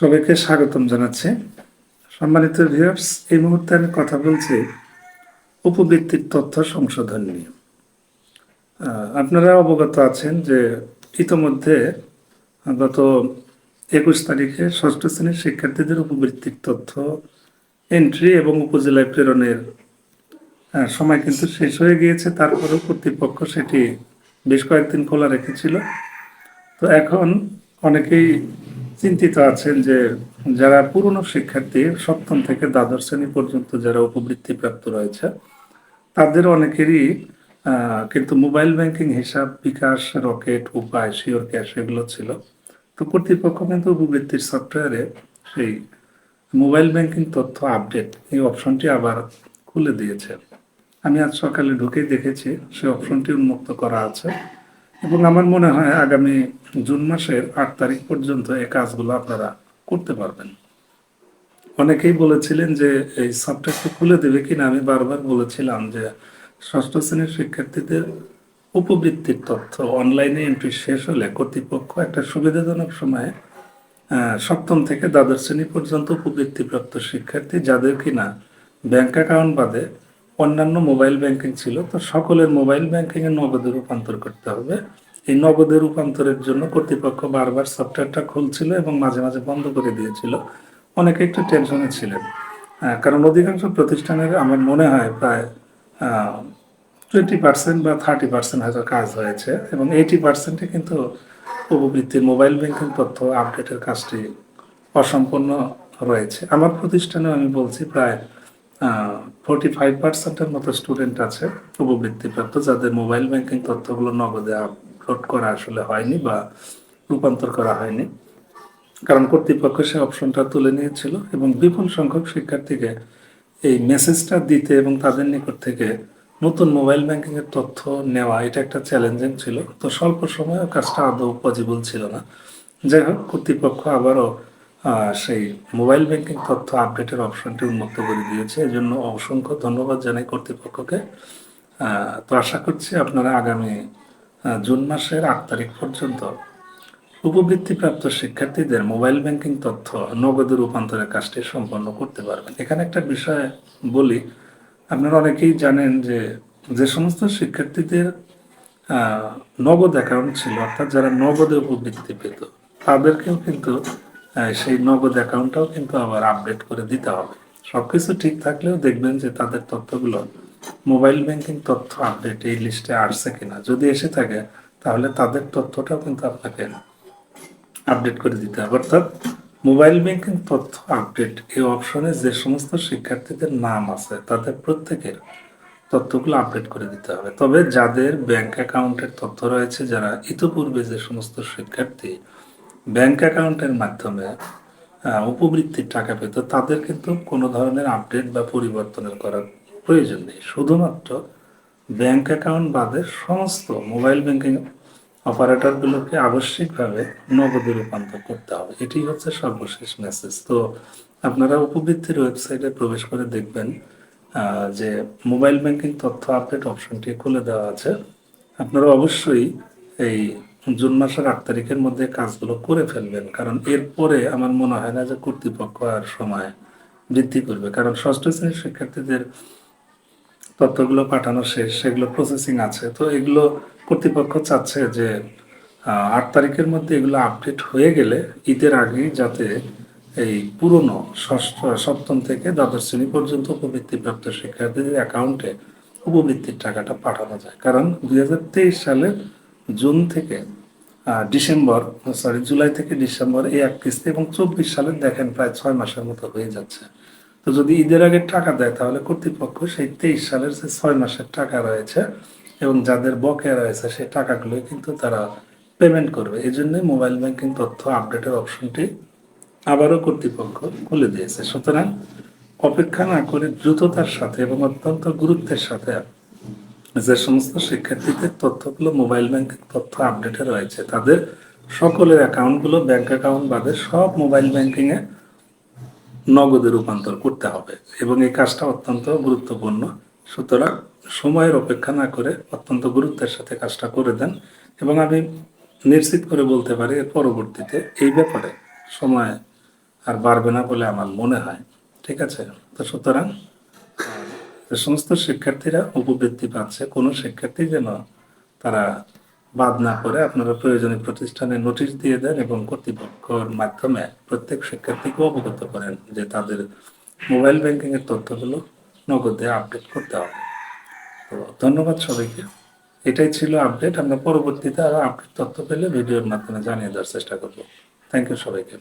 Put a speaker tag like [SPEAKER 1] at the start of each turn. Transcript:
[SPEAKER 1] সবাইকে স্বাগতম জানাচ্ছি। সম্মানিত ভিউয়ার্স এই মুহূর্তে আমি কথা বলছি উপবৃত্তির তথ্য সংশোধন নিয়ে। আপনারা অবগত আছেন যে ইতোমধ্যে গত একুশ তারিখে ষষ্ঠ শ্রেণির শিক্ষার্থীদের উপবৃত্তির তথ্য এন্ট্রি এবং উপজেলায় প্রেরণের সময় কিন্তু শেষ হয়ে গিয়েছে। তারপরেও কর্তৃপক্ষ সেটি বেশ কয়েকদিন খোলা রেখেছিল। তো এখন অনেকেই চিন্তিত আছেন যে যারা পুরনো শিক্ষার্থী, সপ্তম থেকে দ্বাদশ শ্রেণি পর্যন্ত যারা উপবৃত্তি প্রাপ্ত রয়েছে, তাদের অনেকেরই কিন্তু মোবাইল ব্যাংকিং হিসাব, bKash, Rocket, Upay, sure cash এগুলো ছিল। তো কর্তৃপক্ষ কিন্তু উপবৃত্তির সফটওয়্যারে সেই মোবাইল ব্যাংকিং তথ্য আপডেট, এই অপশনটি আবার খুলে দিয়েছে। আমি আজ সকালে ঢুকে দেখেছি সেই অপশনটি উন্মুক্ত করা আছে। এবং আমার মনে হয় আগামী জুন মাসের আট তারিখ পর্যন্ত এই কাজগুলো আপনারা করতে পারবেন। অনেকেই বলেছিলেন যে এই সফটওয়্যারটি খুলে দেবে কিনা, আমি বারবার বলেছিলাম যে ষষ্ঠ শ্রেণির শিক্ষার্থীদের উপবৃত্তির তথ্য অনলাইনে এন্ট্রি শেষ হলে কর্তৃপক্ষ একটা সুবিধাজনক সময়ে সপ্তম থেকে দ্বাদশ শ্রেণি পর্যন্ত উপবৃত্তিপ্রাপ্ত শিক্ষার্থী যাদের কিনা ব্যাংক অ্যাকাউন্ট বাদে অন্যান্য মোবাইল ব্যাংকিং ছিল, তো সকলের মোবাইল ব্যাংকিং এ নগদে রূপান্তর করতে হবে। এই নগদে রূপান্তরের জন্য কর্তৃপক্ষ বারবার সফটওয়্যারটা খুলছিল এবং মাঝে মাঝে বন্ধ করে দিয়েছিল। অনেকে একটু টেনশনে ছিলেন। কারণ অধিকাংশ প্রতিষ্ঠানের আমার মনে হয় প্রায় টোয়েন্টি পার্সেন্ট বা থার্টি পার্সেন্ট হয়তো কাজ হয়েছে এবং এইটি পার্সেন্টে কিন্তু উপবৃত্তির মোবাইল ব্যাংকিং তথ্য আপডেটের কাজটি অসম্পূর্ণ রয়েছে। আমার প্রতিষ্ঠানেও আমি বলছি প্রায় ফোর্টি ফাইভ পার্সেন্টের মতো স্টুডেন্ট আছে উপবৃত্তিপ্রাপ্ত যাদের মোবাইল ব্যাংকিং তথ্যগুলো নগদে আপলোড করা আসলে হয়নি বা রূপান্তর করা হয়নি। কারণ কর্তৃপক্ষ সে অপশনটা তুলে নিয়েছিল এবং বিপুল সংখ্যক শিক্ষার্থীকে এই মেসেজটা দিতে এবং তাদের নিকট থেকে নতুন মোবাইল ব্যাংকিং এর তথ্য নেওয়া, এটা একটা চ্যালেঞ্জিং ছিল। তো স্বল্প সময়ে কাজটা আদৌ পজিবল ছিল না। যাই হোক, কর্তৃপক্ষ আবারও সেই মোবাইল ব্যাংকিং তথ্য আপডেটের অপশনটি উন্মুক্ত করে দিয়েছে। এই জন্য অসংখ্য ধন্যবাদ জানাই কর্তৃপক্ষকে। তো আশা করছি আপনারা আগামী জুন মাসের আট তারিখ পর্যন্ত উপবৃত্তিপ্রাপ্ত শিক্ষার্থীদের মোবাইল ব্যাংকিং তথ্য নগদে রূপান্তরের কাজটি সম্পন্ন করতে পারবেন। এখানে একটা বিষয় বলি, আপনারা অনেকেই জানেন যে যে সমস্ত শিক্ষার্থীদের নগদ অ্যাকাউন্ট ছিল, অর্থাৎ যারা নগদে উপবৃত্তি পেত, তাদেরকেও কিন্তু সেই নগদ অ্যাকাউন্টটাও কিন্তু আবার আপডেট করে দিতে হবে। সবকিছু ঠিক থাকলেও দেখবেন যে তাদের তথ্যগুলো মোবাইল ব্যাংকিং তথ্য আপডেট এই লিস্টে আসছে কিনা। যদি এসে থাকে, তাহলে তাদের তথ্যটাও কিন্তু আপনাকে আপডেট করে দিতে হবে। অর্থাৎ মোবাইল ব্যাংকিং তথ্য আপডেট এই অপশনে যে সমস্ত শিক্ষার্থীদের নাম আছে, তাদের প্রত্যেকের তথ্যগুলো আপডেট করে দিতে হবে। তবে যাদের ব্যাংক অ্যাকাউন্টের তথ্য রয়েছে, যারা ইতোপূর্বে যে সমস্ত শিক্ষার্থী ব্যাংক অ্যাকাউন্টের মাধ্যমে উপবৃত্তির টাকা পেত, তাদের কিন্তু কোনো ধরনের আপডেট বা পরিবর্তনের করার প্রয়োজন নেই। শুধুমাত্র ব্যাংক অ্যাকাউন্ট বাদে সমস্ত মোবাইল ব্যাংকিং অপারেটরগুলোকে আবশ্যিকভাবে নগদে রূপান্তর করতে হবে। এটি হচ্ছে সর্বশেষ মেসেজ তো আপনারা উপবৃত্তির ওয়েবসাইটে প্রবেশ করে দেখবেন যে মোবাইল ব্যাংকিং তথ্য আপডেট অপশনটি খুলে দেওয়া আছে। আপনারা অবশ্যই এই জুন মাসের আট তারিখের মধ্যে কাজগুলো করে ফেলবেন। কারণ এরপরে আমার মনে হয় না যে কর্তৃপক্ষ আর সময় বৃদ্ধি করবে। কারণ ষষ্ঠ শ্রেণির শিক্ষার্থীদের তথ্যগুলো পাঠানো শেষ, সেগুলো প্রসেসিং আছে। তো এগুলো কর্তৃপক্ষ চাচ্ছে যে আট তারিখের মধ্যে এগুলো আপডেট হয়ে গেলে ঈদের আগেই যাতে এই পুরনো ষষ্ঠ, সপ্তম থেকে দ্বাদশ শ্রেণি পর্যন্ত উপবৃত্তিপ্রাপ্ত শিক্ষার্থীদের অ্যাকাউন্টে উপবৃত্তির টাকাটা পাঠানো যায়। কারণ দুই হাজার তেইশ সালে জুন থেকে ডিসেম্বর সরি জুলাই থেকে ডিসেম্বর এই এক কিস্তি এবং চব্বিশ সালে দেখেন প্রায় ছয় মাসের মতো হয়ে যাচ্ছে। তো যদি ঈদের আগে টাকা দেয় তাহলে কর্তৃপক্ষ সেই তেইশ সালের যে ছয় মাসের টাকা রয়েছে এবং যাদের বকেয়া রয়েছে সেই টাকাগুলো কিন্তু তারা পেমেন্ট করবে। এই জন্যই মোবাইল ব্যাংকিং তথ্য আপডেটের অপশনটি আবারও কর্তৃপক্ষ খুলে দিয়েছে। সুতরাং অপেক্ষা না করে দ্রুততার সাথে এবং অত্যন্ত গুরুত্বের সাথে যে সমস্ত শিক্ষার্থীদের তথ্যগুলো মোবাইল ব্যাংকিং তথ্য আপডেটে রয়েছে, তাদের সকলের অ্যাকাউন্টগুলো ব্যাংক অ্যাকাউন্ট বাদে সব মোবাইল ব্যাংকিং এ নগদে রূপান্তর করতে হবে এবং এই কাজটা অত্যন্ত গুরুত্বপূর্ণ। সুতরাং সময়ের অপেক্ষা না করে অত্যন্ত গুরুত্বের সাথে কাজটা করে দেন এবং আমি নিশ্চিত করে বলতে পারি এর পরবর্তীতে এই ব্যাপারে সময় আর বাড়বে না বলে আমার মনে হয়। ঠিক আছে? তো সুতরাং সমস্ত শিক্ষার্থীরা উপবৃত্তি পাচ্ছে, কোনো শিক্ষার্থী যেন তারা বাদ না করে আপনারা প্রয়োজনীয় প্রতিষ্ঠানে নোটিশ দিয়ে দেন এবং কর্তৃপক্ষের মাধ্যমে প্রত্যেক শিক্ষার্থীকে অবগত করেন যে তাদের মোবাইল ব্যাংকিং এর তথ্যগুলো নগদে আপডেট করতে হবে। তো ধন্যবাদ সবাইকে। এটাই ছিল আপডেট। আমরা পরবর্তীতে আরও আপডেট তথ্য পেলে ভিডিওর মাধ্যমে জানিয়ে দেওয়ার চেষ্টা করব। থ্যাংক ইউ সবাইকে।